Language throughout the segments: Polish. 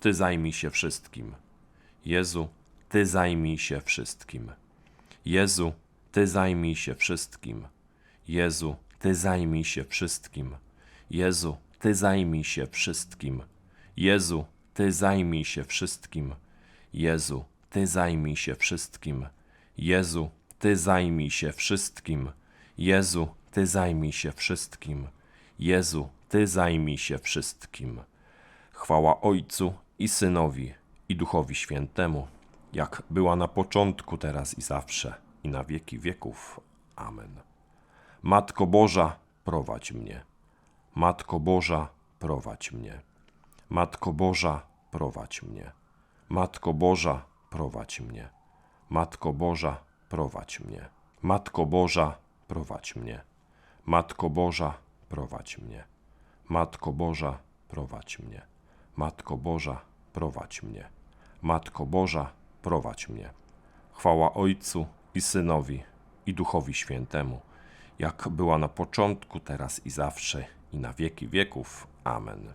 Ty zajmij się wszystkim. Jezu, Ty zajmij się wszystkim. Jezu, Ty zajmij się wszystkim. Jezu, Ty zajmij się wszystkim. Jezu, Ty zajmij się wszystkim. Jezu, Ty zajmij się wszystkim. Jezu, Ty zajmij się wszystkim. Jezu, Ty zajmij się wszystkim. Jezu, Ty zajmij się wszystkim. Jezu, Ty zajmij się wszystkim. Chwała Ojcu i Synowi i Duchowi Świętemu, jak była na początku, teraz i zawsze, i na wieki wieków. Amen. Matko Boża, prowadź mnie. Matko Boża, prowadź mnie. Matko Boża, prowadź mnie. Matko Boża, prowadź mnie. Matko Boża, prowadź mnie. Matko Boża, prowadź mnie. Matko Boża, prowadź mnie. Matko Boża, prowadź mnie. Matko Boża, prowadź mnie. Matko Boża, prowadź mnie. Chwała Ojcu i Synowi i Duchowi Świętemu, jak była na początku, teraz i zawsze, i na wieki wieków. Amen.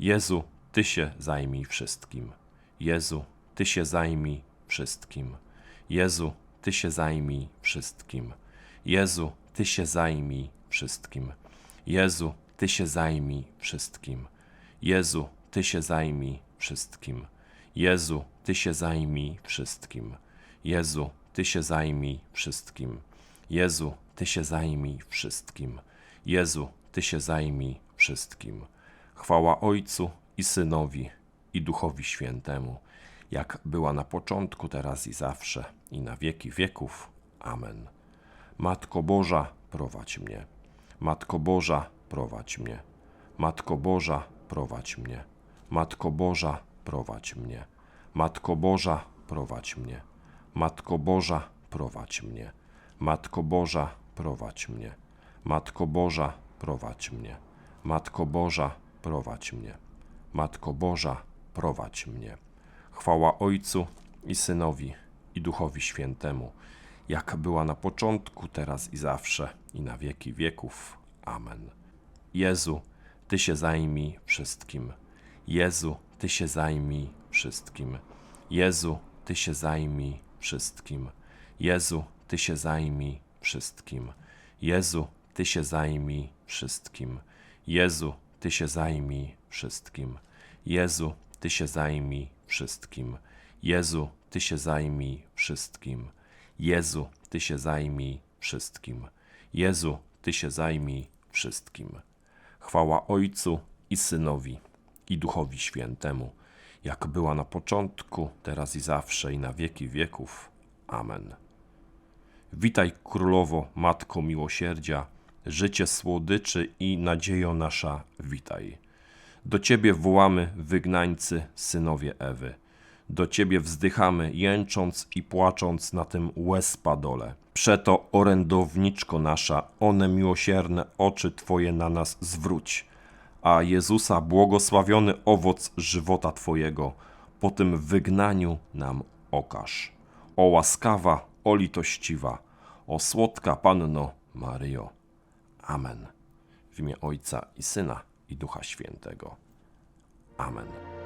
Jezu, Ty się zajmij wszystkim. Jezu, Ty się zajmij wszystkim. Jezu, Ty się zajmij wszystkim. Jezu, Ty się zajmij wszystkim. Jezu, Ty się zajmij wszystkim. Jezu, Ty się zajmij wszystkim. Jezu, Ty się zajmij wszystkim. Jezu, Ty się zajmij wszystkim. Jezu, Ty się zajmij wszystkim. Jezu, Ty się zajmij wszystkim. Chwała Ojcu i Synowi i Duchowi Świętemu, jak była na początku, teraz i zawsze, i na wieki wieków. Amen. Matko Boża, prowadź mnie. Matko Boża, prowadź mnie. Matko Boża, prowadź mnie. Matko Boża, prowadź mnie. Matko Boża, prowadź mnie. Matko Boża, prowadź mnie. Matko Boża, prowadź mnie. Matko Boża, prowadź mnie. Matko Boża, prowadź mnie. Matko Boża, prowadź mnie. Chwała Ojcu i Synowi i Duchowi Świętemu, jak była na początku, teraz i zawsze, i na wieki wieków. Amen. Jezu, Ty się zajmij wszystkim. Jezu, Ty się zajmij wszystkim. Jezu, Ty się zajmij wszystkim. Jezu, Ty się zajmij wszystkim. Jezu, Ty się zajmij wszystkim. Jezu, Ty się zajmij wszystkim. Jezu, Ty się zajmij wszystkim. Jezu, Ty się zajmij wszystkim. Jezu, Ty się zajmij wszystkim. Jezu, Ty się zajmij wszystkim. Chwała Ojcu i Synowi i Duchowi Świętemu, jak była na początku, teraz i zawsze, i na wieki wieków. Amen. Witaj Królowo, Matko Miłosierdzia, życie słodyczy i nadziejo nasza, witaj. Do Ciebie wołamy, wygnańcy, synowie Ewy. Do Ciebie wzdychamy, jęcząc i płacząc na tym łez padole. Przeto, orędowniczko nasza, one miłosierne oczy Twoje na nas zwróć, a Jezusa błogosławiony owoc żywota Twojego po tym wygnaniu nam okaż. O łaskawa, o litościwa, o słodka Panno Maryjo. Amen. W imię Ojca i Syna i Ducha Świętego. Amen.